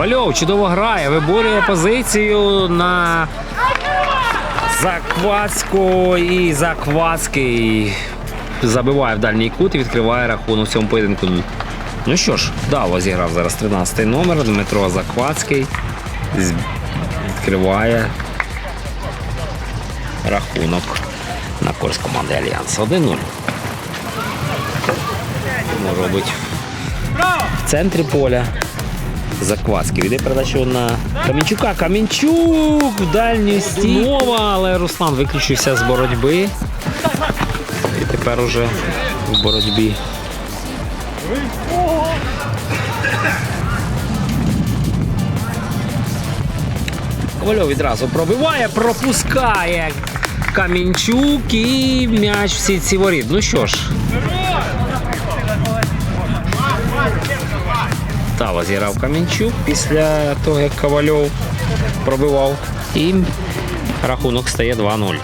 Ковальов чудово грає, виборює позицію на Заквацьку і Заквацький забиває в дальній кут і відкриває рахунок в цьому поєдинку. Ну що ж, вдало зіграв зараз 13-й номер. Дмитро Заквацький відкриває рахунок на користь команди Альянс 1-0. Тому робить в центрі поля. Закваски. Віде передачу на Камінчука. Камінчук в дальню стіну. але Руслан виключився з боротьби. І тепер уже в боротьбі. Ковальов відразу пробиває, пропускає Камінчук і м'яч в сітці воріт. Ну що ж, Тава зіграв Камінчук після того, як Ковальов пробивав. І рахунок стає 2-0.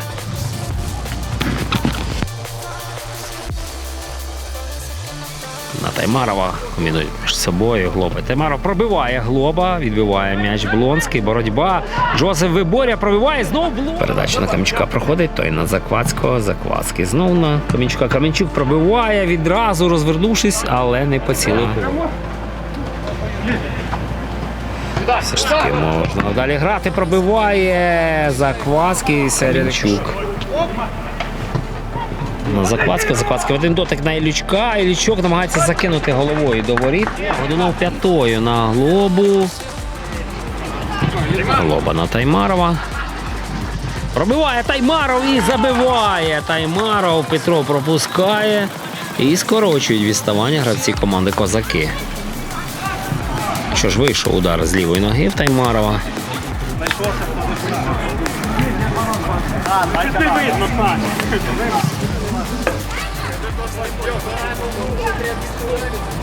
На Таймарова комбінують між собою Глоба. Таймаров пробиває Глоба, відбиває м'яч Блонський, боротьба. Джозеф Виборя пробиває, знову Блон. Передача на Камінчука проходить, той на Заквацького. Заквацький знову на Камінчука. Камінчук пробиває відразу, розвернувшись, але не поцілив. Все ж таки можна далі грати. Пробиває Заквацький Середчук. На Заквацька, Заквацький в один дотик на Ілючка. Ілючок намагається закинути головою до воріт. Годунов п'ятою на глобу. Глоба на Таймарова. Пробиває Таймаров і забиває. Таймаров Петро пропускає. І скорочують відставання гравці команди Козаки. Що ж вийшов удар з лівої ноги в Таймарова.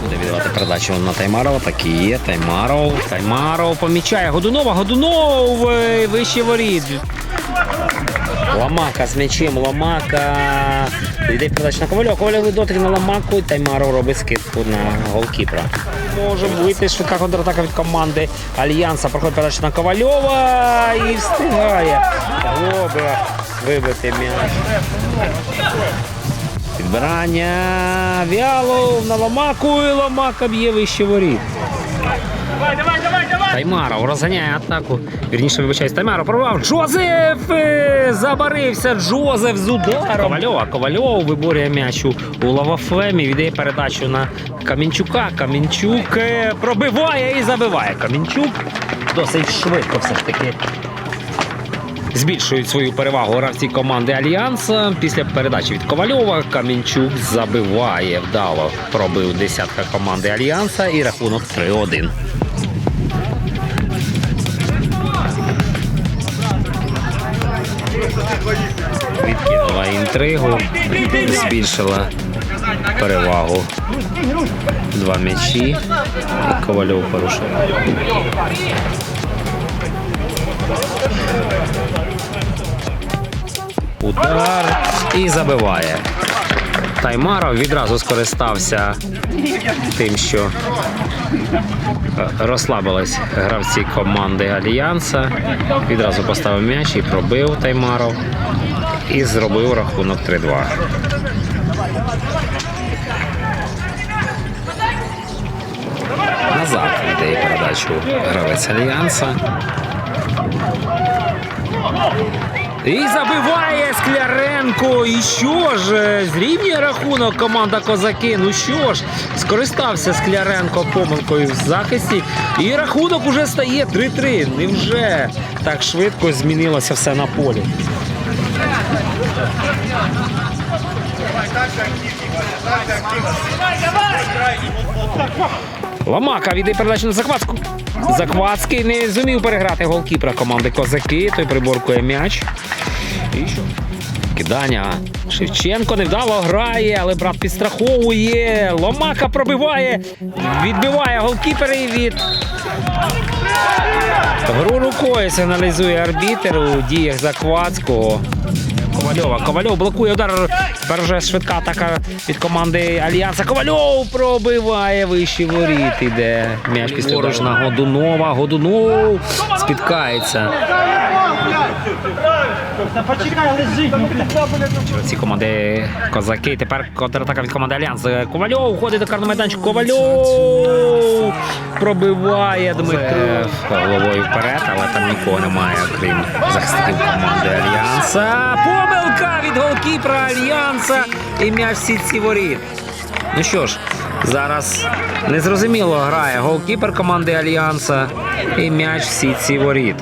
Буде віддавати передачу на Таймарова. Так і є. Таймаров. Таймаров помічає Годунова. Годунов вище воріт. Ламака з м'ячем. Ламака. Йде передача на Ковальова. Ковальов дотик на Ламаку. І Таймаров робить скидку на голкіпера. Може вийти швидка контратака від команди Альянса. Проходить передача на Ковальова і встигає. Глоба вибити м'яч. Підбирання Вялов на Ломаку і Ломака б'є вище воріт. Таймаров розганяє атаку. Вірніше, вибачаюсь, Таймаров прорвав. Джозеф! е, Забарився Джозеф з ударом. Ковальова. Ковальов виборює м'яч у Лавафлемі. Віддає передачу на Камінчука. Камінчук е, пробиває і забиває. Камінчук досить швидко все ж таки збільшують свою перевагу гравці команди Альянса. Після передачі від Ковальова Камінчук забиває вдало. Пробив десятка команди Альянса і рахунок 3-1. Відкинула інтригу, збільшила перевагу. Два м'ячі. Ковальов порушив. Удар і забиває. Таймаров відразу скористався тим, що розслабились гравці команди Альянса. Відразу поставив м'яч і пробив Таймаров. І зробив рахунок 3-2. Назад віддає передачу гравець Альянса. І забиває Скляренко. І що ж, е, зрівнює рахунок команда Козаки. Ну що ж, скористався Скляренко помилкою в захисті. І рахунок уже стає 3-3. Невже так швидко змінилося все на полі? Ломака віддає передачу на Заквацьку. Заквацький не зумів переграти голкіпера команди Козаки. Той приборкує м'яч. І що? Кидання. Шевченко невдало грає, але брат підстраховує. Ломака пробиває, відбиває голкіпери від. Гру рукою сигналізує арбітер у діях Заквацького. Ковальова. Ковальов блокує удар. Тепер вже швидка атака від команди Альянса. Ковальов пробиває вищий воріт. Іде м'яч після на Годунова. Годунов спіткається. Ці команди козаки. Тепер контратака від команди Альянс. Ковальов уходить до карного майданчика. Ковальов пробиває Дмитро головою вперед, але там нікого немає, окрім захисників команди Альянса. Помилка від голкіпера Альянса і м'яч в сітці воріт. Ну що ж, зараз незрозуміло грає голкіпер команди Альянса і м'яч в сітці воріт.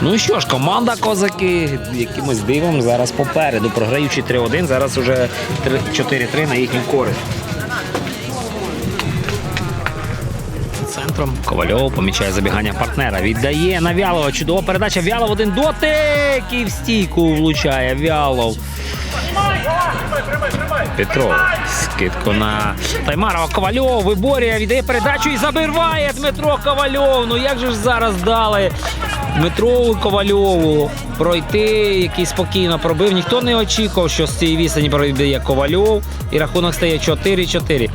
Ну що ж, команда козаки якимось дивом зараз попереду. Програючи 3-1, зараз уже 4-3 на їхню користь. Центром Ковальов помічає забігання партнера. Віддає на Вялова. Чудова передача. Вялов один дотик і в стійку влучає Вялов. Петров. Скидку на Таймарова. Ковальов виборює, віддає передачу і забиває Дмитро Ковальов. Ну як же ж зараз дали Дмитрову Ковальову пройти, який спокійно пробив. Ніхто не очікував, що з цієї відстані пройде Ковальов. І рахунок стає 4-4.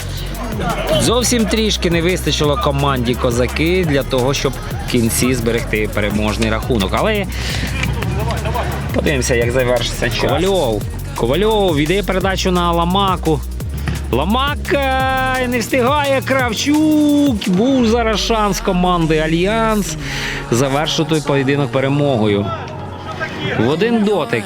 Зовсім трішки не вистачило команді козаки для того, щоб в кінці зберегти переможний рахунок. Але подивимося, як завершиться час. Ковальов. Ковальов віддає передачу на Ламаку. Ламак е, не встигає Кравчук. Був зараз шанс команди Альянс завершити поєдинок перемогою. В один дотик